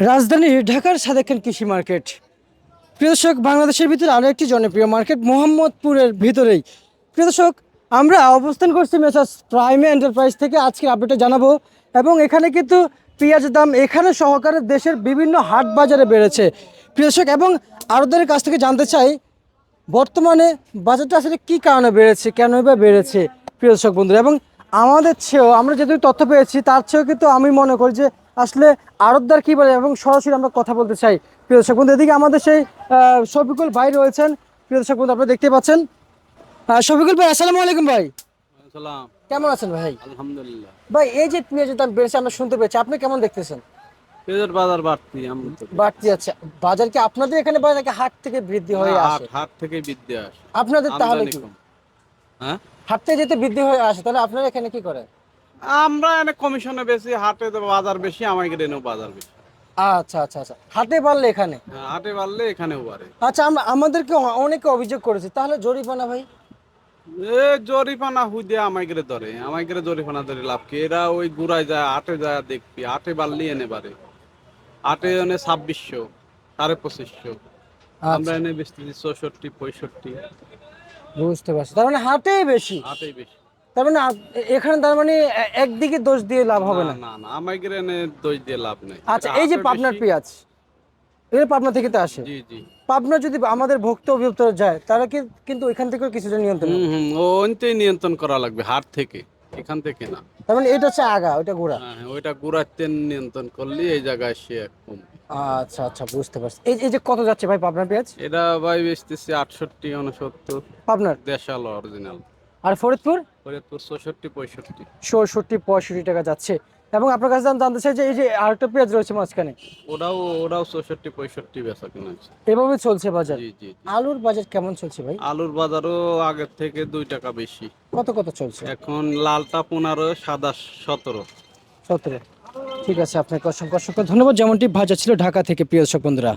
রাজধানী ঢাকার সাদেখান কৃষি মার্কেট। প্রিয় দর্শক, বাংলাদেশের ভিতরে আরও একটি জনপ্রিয় মার্কেট মোহাম্মদপুরের ভিতরেই। প্রিয় দর্শক, আমরা অবস্থান করছি মেসাস প্রাইমে এন্টারপ্রাইজ থেকে। আজকের আপডেটে জানাব এবং এখানে কিন্তু পেঁয়াজের দাম এখানে সহকারে দেশের বিভিন্ন হাট বাজারে বেড়েছে। প্রিয় দর্শক, এবং আরোদের কাছ থেকে জানতে চাই, বর্তমানে বাজারটা আসলে কী কারণে বেড়েছে কেন বা বেড়েছে? প্রিয় দর্শক বন্ধুরা, এবং আমাদের চেয়েও আমরা যেটুকু তথ্য পেয়েছি, তার চেয়েও কিন্তু আমি মনে করি যে আসলে আড়তদার কী বলে এবং সরাসরি আমরা কথা বলতে চাই। প্রিয় দর্শক বন্ধু এদিকে আমাদের সেই শফিকুল ভাই রয়েছেন। প্রিয় দর্শক বন্ধু আপনারা দেখতে পাচ্ছেন। শফিকুল ভাই আসসালামু আলাইকুম ভাই। কেমন আছেন ভাই? আলহামদুলিল্লাহ। ভাই এই যে পেঁয়াজের দাম বেড়েছে আমরা শুনতে পেয়েছি। আপনি কেমন দেখতেছেন? পেঁয়াজের বাজার বাড়তি বাড়তি আছে। বাজার কি আপনাদের এখানে বাজার নাকি হাট থেকে বৃদ্ধি হয়ে আসে? হাট থেকে বৃদ্ধি আসে। আপনাদের তাহলে কি। হ্যাঁ? হাট থেকে যেতে বৃদ্ধি হয়ে আসে তাহলে আপনারা এখানে কি করেন? আমরা এনে কমিশনে বেশি হাটে বাজার বেশি আমাদের এনেও বাজার বেশি। আচ্ছা আচ্ছা আচ্ছা। হাতে পারলে এখানে? হ্যাঁ, হাটে বাড়লে এখানেও বাড়ে। আচ্ছা আমরা আমাদেরকে অনেকে অভিযোগ করেছে। তাহলে জরিমানা ভাই? এ জরিপানা হুদে আমাদের ধরে। আমাদের জরিপানা ধরে লাভ কি? এরা ওই গুড়ায় যায় হাটে যায় দেখবি। হাটে বাড়লি এনে বাড়ে। হাটে এনে ছাব্বিশশো সাড়ে পঁচিশশো। আমরা এনে বেচতেছি চৌষট্টি পঁয়ষট্টি। বুঝতে পারছি। তার মানে হাতেই বেশি? হাটেই বেশি। তার মানে এখানে তার মানে একদিকে দোষ দিয়ে লাভ হবে না? না না আমাদের এনে দিয়ে লাভ নেই। আচ্ছা এই যে পাবনার। পেঁয়াজ এটা পাবনা থেকে তো আসে। জি জি। পাবনা যদি আমাদের ভক্ত অভিযুক্ত যায় তারা কি কিন্তু ওইখান থেকেও কিছুটা নিয়ন্ত্রণ হুম ওইটাই নিয়ন্ত্রণ করা লাগবে হাট থেকে এখান থেকে না। তার মানে এটা হচ্ছে আগা ওইটা গোড়া। হ্যাঁ, হ্যাঁ, ওইটা গুড়াতে নিয়ন্ত্রণ করলে এই জায়গায় সে কম। আচ্ছা আচ্ছা বুঝতে পারছি। এই এই যে কত যাচ্ছে ভাই পাবনার পেঁয়াজ? এটা ভাই বেচতেছি আটষট্টি উনসত্তর। পাবনার? দেশাল অরিজিনাল আর ফরিদপুর? ফরিদপুর চৌষট্টি পঁয়ষট্টি। চৌষট্টি পঁয়ষট্টি টাকা যাচ্ছে। এবং আপনার কাছে আমি জানতে চাই যে এই যে আরেকটা পেঁয়াজ রয়েছে মাঝখানে। ওরাও ওরাও চৌষট্টি পঁয়ষট্টি বেচা কিনা এভাবে চলছে বাজার। আলুর বাজার কেমন চলছে ভাই? আলুর বাজারও আগের থেকে দুই টাকা বেশি। কত কত চলছে? এখন লালটা পনেরো সাদা সতেরো। সতেরো। ঠিক আছে আপনাকে অসংখ্য অসংখ্য ধন্যবাদ। যেমনটি ভাজা ছিল ঢাকা থেকে প্রিয় বন্ধুরা।